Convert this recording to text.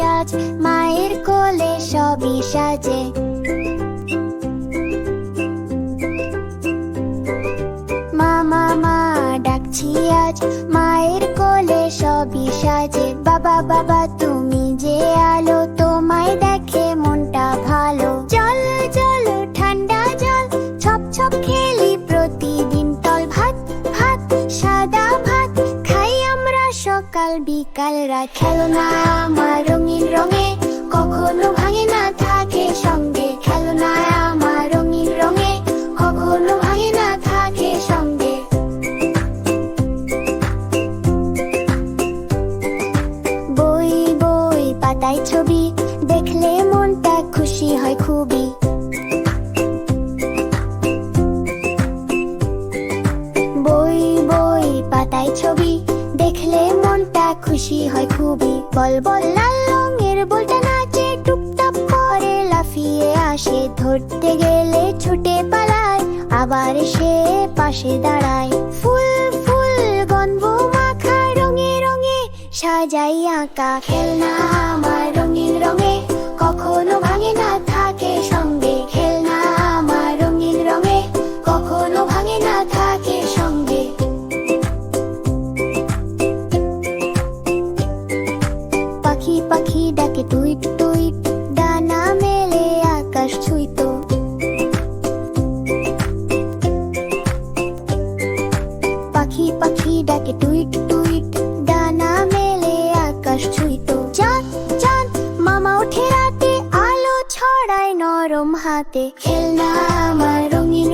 আজ মায়ের কোলে সবই সাজে। মা মা মা, ডাকছি আজ মায়ের কোলে সবই সাজে। বাবা বাবা, তুমি যে আলো তোমায় বিকাল রাত, খেলনা আমার রঙিন রঙে, কখনো ভাঙে না থাকে সঙ্গে। খেলনা আমার রঙিন রঙে, কখনো ভাঙে না থাকে সঙ্গে। বই বই, পাতায় ছবি, দেখলে মনটা খুশি হয় খুবই। হয় খুবই। বল বল লাল রঙের বলটা নাচে টুপটাপ করে লাফিয়ে আসে। ধরতে গেলে ছুটে পালায়, আবার সে পাশে দাঁড়ায়। ফুল ফুল গন্ধ মাখা রঙে রঙে সাজাই আঁকা। খেলনা আমার রঙিন রঙে পাখি ডাকে টুইট টুইট, ডানা মেলে আকাশ ছুঁইতো। পাখি পাখি ডাকে টুইট টুইট, ডানা মেলে আকাশ ছুঁইতো। চাঁদ চাঁদ, মামা ওঠে রাতে, আলো ছড়ায় নরম হাতে। খেলনা আমার রঙিন